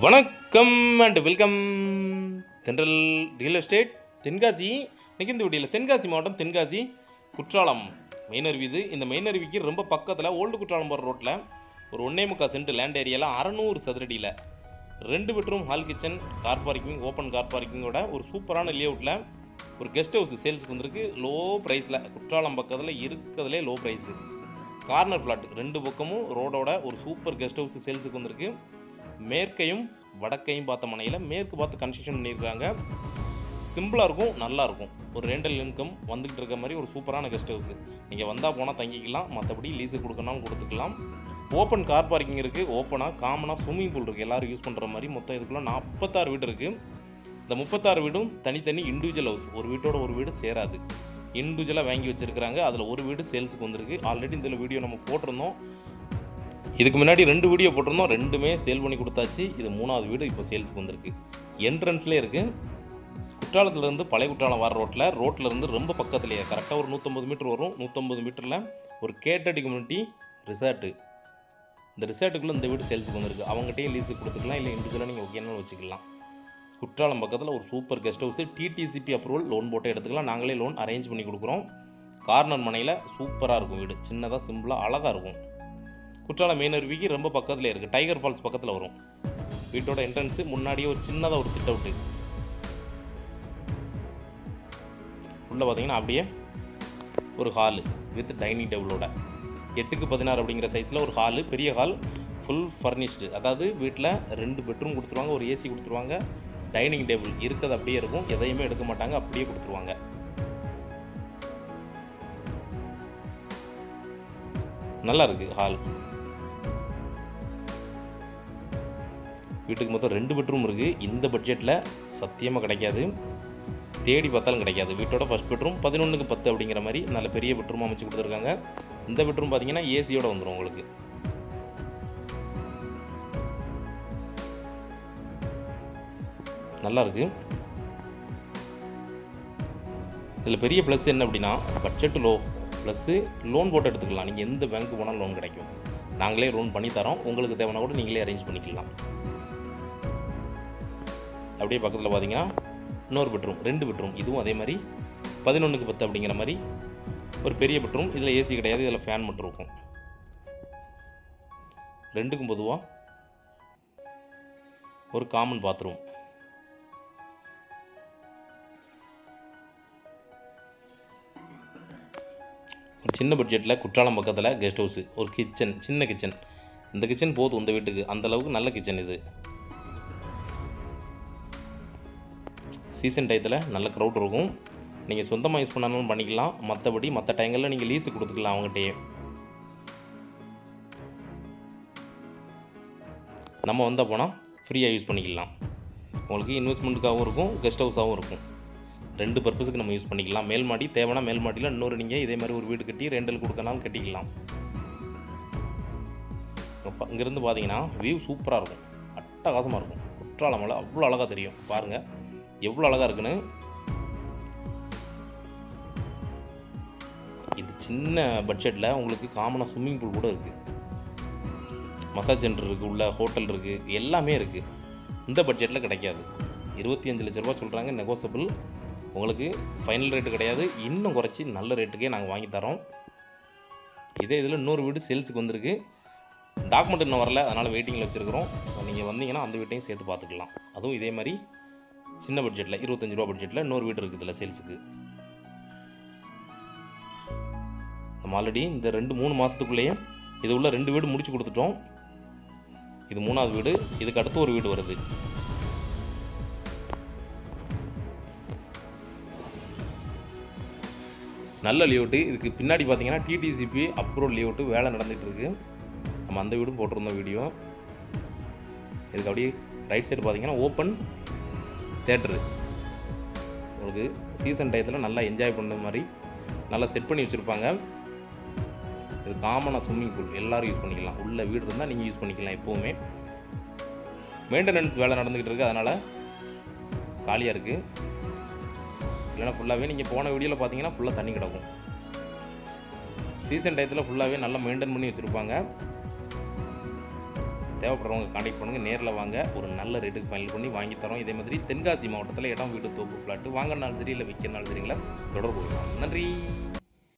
வணக்கம் and welcome Thendral real estate Tenkasi இன்றைக்கி இந்த வீடியோவில் தென்காசி மாவட்டம் தென்காசி குற்றாலம். மெயினருவி இது. இந்த மெயினருவிக்கு ரொம்ப பக்கத்தில் ஓல்டு குற்றாலம் போகிற ரோட்டில் ஒரு ஒன்னே முக்கால் சென்ட் லேண்ட் ஏரியாவில் அறநூறு சதுரடியில் ரெண்டு bedroom hall kitchen car parking open car பார்க்கிங்கோட ஒரு சூப்பரான லேஅவுட்டில் ஒரு கெஸ்ட் ஹவுஸ் சேல்ஸுக்கு வந்திருக்கு. லோ ப்ரைஸில் குற்றாலம் பக்கத்தில் இருக்கிறதுலே லோ ப்ரைஸு கார்னர் ஃப்ளாட் ரெண்டு பக்கமும் ரோடோட ஒரு சூப்பர் கெஸ்ட் ஹவுஸ் சேல்ஸுக்கு வந்திருக்கு. மேற்கையும் வடக்கையும் பார்த்த மனையில் மேற்கு பார்த்து கன்ஸ்ட்ரக்ஷன் பண்ணியிருக்காங்க. சிம்பிளாக இருக்கும் நல்லா இருக்கும். ஒரு ரெண்டல் இன்கம் வந்துக்கிட்டு இருக்க மாதிரி ஒரு சூப்பரான கெஸ்ட் ஹவுஸ் நீங்கள் வந்தால் போனால் தங்கிக்கலாம் மற்றபடி லீஸு கொடுக்கணும் கொடுத்துக்கலாம். ஓப்பன் கார் பார்க்கிங் இருக்குது ஓப்பனாக காமனாக ஸ்விம்மிங் பூல் இருக்குது எல்லோரும் யூஸ் பண்ணுற மாதிரி மொத்தம் இதுக்குள்ளே நாற்பத்தாறு வீடு இருக்குது இந்த முப்பத்தாறு வீடும் தனித்தனி இண்டிவிஜுவல் ஹவுஸ் ஒரு வீட்டோட ஒரு வீடு சேராது. இண்டிவிஜுவலாக வாங்கி வச்சுருக்கிறாங்க. அதில் ஒரு வீடு சேல்ஸுக்கு வந்திருக்கு. ஆல்ரெடி இதில் வீடியோ நம்ம போட்டிருந்தோம். இதுக்கு முன்னாடி ரெண்டு வீடியோ போட்டிருந்தோம். ரெண்டுமே சேல் பண்ணி கொடுத்தாச்சு. இது மூணாவது வீடு இப்போ சேல்ஸுக்கு வந்திருக்கு. என்ட்ரன்ஸ்லேயே இருக்குது குற்றாலத்துலேருந்து பழைய குற்றாலம் வர ரோட்டில் ரோட்டில் இருந்து ரொம்ப பக்கத்துலேயே கரெக்டாக ஒரு நூற்றம்பது மீட்டர் வரும். நூற்றம்பது மீட்டரில் ஒரு கேட்டடி கம்யூனிட்டி ரிசார்ட்டு இந்த ரிசார்ட்டுக்குள்ளே இந்த வீடு சேல்ஸுக்கு வந்திருக்கு. அவங்ககிட்டயே லீஸுக்கு கொடுத்துக்கலாம். இல்லை இண்டிவிஜுவலாக நீங்கள் ஓகேன்னு வச்சுக்கலாம். குற்றாலம் பக்கத்தில் ஒரு super guest house DTCP approval loan போட்டு எடுத்துக்கலாம். நாங்களே லோன் அரேஞ்ச் பண்ணி கொடுக்குறோம். கார்னர் மனையில் சூப்பராக இருக்கும் வீடு. சின்னதாக சிம்பிளாக அழகாக இருக்கும். குற்றாலம் மெயின் அருவிக்கு ரொம்ப பக்கத்தில் இருக்குது டைகர் ஃபால்ஸ் பக்கத்தில் வரும். வீட்டோட என்ட்ரன்ஸு முன்னாடியே ஒரு சின்னதாக ஒரு சிட் அவுட்டு உள்ளே பார்த்தீங்கன்னா அப்படியே ஒரு ஹாலு வித் டைனிங் டேபிளோட எட்டுக்கு பதினாறு அப்படிங்கிற சைஸில் ஒரு ஹாலு பெரிய ஹால் ஃபுல் ஃபர்னிஷ்டு அதாவது வீட்டில் ரெண்டு பெட்ரூம் கொடுத்துருவாங்க ஒரு ஏசி கொடுத்துருவாங்க. டைனிங் டேபிள் இருக்கிறது அப்படியே இருக்கும். எதையுமே எடுக்க மாட்டாங்க அப்படியே கொடுத்துருவாங்க. நல்லா இருக்குது ஹால் வீட்டுக்கு மொத்தம் ரெண்டு பெட்ரூம் இருக்குது இந்த பட்ஜெட்டில் சத்தியமாக கிடைக்காது. தேடி பார்த்தாலும் கிடைக்காது. வீட்டோட ஃபஸ்ட் பெட்ரூம் பதினொன்றுக்கு பத்து அப்படிங்கிற மாதிரி நல்ல பெரிய பெட்ரூமாக அமைச்சு கொடுத்துருக்காங்க. இந்த பெட்ரூம் பார்த்தீங்கன்னா ஏசியோட வந்துடும் உங்களுக்கு. நல்லாயிருக்கு இதில் பெரிய ப்ளஸ் என்ன அப்படின்னா பட்ஜெட் லோ ப்ளஸ்ஸு லோன் போட்டு எடுத்துக்கலாம். நீங்கள் எந்த பேங்க்கு போனாலும் லோன் கிடைக்கும். நாங்களே லோன் பண்ணி தரோம். உங்களுக்கு தேவைன்னா கூட நீங்களே அரேஞ்ச் பண்ணிக்கலாம். அப்படியே பக்கத்தில் பார்த்தீங்கன்னா இன்னொரு பெட்ரூம் ரெண்டு பெட்ரூம் இதுவும் அதே மாதிரி பதினொன்றுக்கு பத்து அப்படிங்கிற மாதிரி ஒரு பெரிய பெட்ரூம் இதில் ஏசி கிடையாது இதில் ஃபேன் மட்டும் இருக்கும். ரெண்டுக்கும் பொதுவாக ஒரு காமன் பாத்ரூம் ஒரு சின்ன பட்ஜெட்டில் குற்றாலம் பக்கத்தில் கெஸ்ட் ஹவுஸு ஒரு கிச்சன் சின்ன கிச்சன் இந்த கிச்சன் போதும் இந்த வீட்டுக்கு. அந்த அளவுக்கு நல்ல கிச்சன் இது. சீசன் டயத்தில் நல்ல க்ரௌட் இருக்கும். நீங்கள் சொந்தமாக யூஸ் பண்ணாலும் பண்ணிக்கலாம். மற்றபடி மற்ற டைங்களில் நீங்கள் லீஸு கொடுத்துக்கலாம் அவங்ககிட்டயே. நம்ம வந்தால் போனால் ஃப்ரீயாக யூஸ் பண்ணிக்கலாம். உங்களுக்கு இன்வெஸ்ட்மெண்ட்டுக்காகவும் இருக்கும் கெஸ்ட் ஹவுஸாகவும் இருக்கும். ரெண்டு பர்பஸுக்கு நம்ம யூஸ் பண்ணிக்கலாம். மேல் மாடி தேவைன்னா மேல் மாடியில் இன்னொரு நீங்கள் இதே மாதிரி ஒரு வீடு கட்டி ரெண்டல் கொடுக்கனாலும் கட்டிக்கலாம். இங்கேருந்து பார்த்தீங்கன்னா வியூ சூப்பராக இருக்கும். அட்டகாசமாக இருக்கும். குற்றாலம் மலை அவ்வளோ அழகாக தெரியும். பாருங்கள் எவ்வளோ அழகாக இருக்குன்னு? இது சின்ன பட்ஜெட்டில் உங்களுக்கு காமனாக ஸ்விம்மிங் பூல் கூட இருக்குது மசாஜ் சென்டர் இருக்குது உள்ள ஹோட்டல் இருக்குது எல்லாமே இருக்குது இந்த பட்ஜெட்டில் கிடைக்காது. இருபத்தி அஞ்சு லட்ச ரூபா சொல்கிறாங்க நெகோசபிள் உங்களுக்கு ஃபைனல் ரேட்டு கிடையாது. இன்னும் குறைச்சி நல்ல ரேட்டுக்கே நாங்கள் வாங்கி தரோம். இதே இதில் இன்னொரு வீடு சேல்ஸுக்கு வந்திருக்கு. டாக்குமெண்ட் இன்னும் வரல அதனால் வெயிட்டிங்கில் வச்சுருக்கிறோம். நீங்கள் வந்தீங்கன்னா அந்த வீட்டையும் சேர்த்து பார்த்துக்கலாம். அதுவும் இதே மாதிரி சின்ன பட்ஜெட்டில் இருபத்தஞ்சு ரூபா பட்ஜெட்டில் இன்னொரு வீடு இருக்குது இதில் சேல்ஸுக்கு நம்ம ஆல்ரெடி இந்த ரெண்டு மூணு மாதத்துக்குள்ளேயே இது உள்ள ரெண்டு வீடு முடிச்சு கொடுத்துட்டோம். இது மூணாவது வீடு இதுக்கு அடுத்து ஒரு வீடு வருது. நல்ல லேஅவுட்டு இதுக்கு பின்னாடி பார்த்தீங்கன்னா டிடிசிபி அப்ரூவல் லேஅவுட்டு வேலை நடந்துகிட்ருக்கு நம்ம அந்த வீடும் போட்டிருந்தோம் வீடியோ இதுக்கு அப்படியே ரைட் சைடு பார்த்தீங்கன்னா ஓப்பன் தேட்டரு உங்களுக்கு சீசன் டயத்தில் நல்லா என்ஜாய் பண்ணுற மாதிரி நல்லா செட் பண்ணி வச்சுருப்பாங்க. இது காமனாக ஸ்விம்மிங் பூல் எல்லோரும் யூஸ் பண்ணிக்கலாம். உள்ளே வீடு இருந்தால் நீங்கள் யூஸ் பண்ணிக்கலாம் எப்போவுமே. மெயின்டெனன்ஸ் வேலை நடந்துக்கிட்டு இருக்குது அதனால் காலியாக இருக்குது இல்லைனா ஃபுல்லாகவே நீங்கள் போன வீடியோவில் பார்த்தீங்கன்னா ஃபுல்லாக தண்ணி கிடக்கும். சீசன் டயத்தில் ஃபுல்லாகவே நல்லா மெயின்டைன் பண்ணி வச்சுருப்பாங்க. தேவைப்படுறவங்க காண்டாக்ட் பண்ணுங்கள் நேரில் வாங்க. ஒரு நல்ல ரேட்டுக்கு ஃபைனல் பண்ணி வாங்கி தரோம். இதே மாதிரி தென்காசி மாவட்டத்தில் இடம் வீடு தோப்பு ஃப்ளாட்டு வாங்கினாலும் சரி இல்லை விற்கிறனாலும் சரிங்களா? தொடர்பு கொள்ளலாம். நன்றி.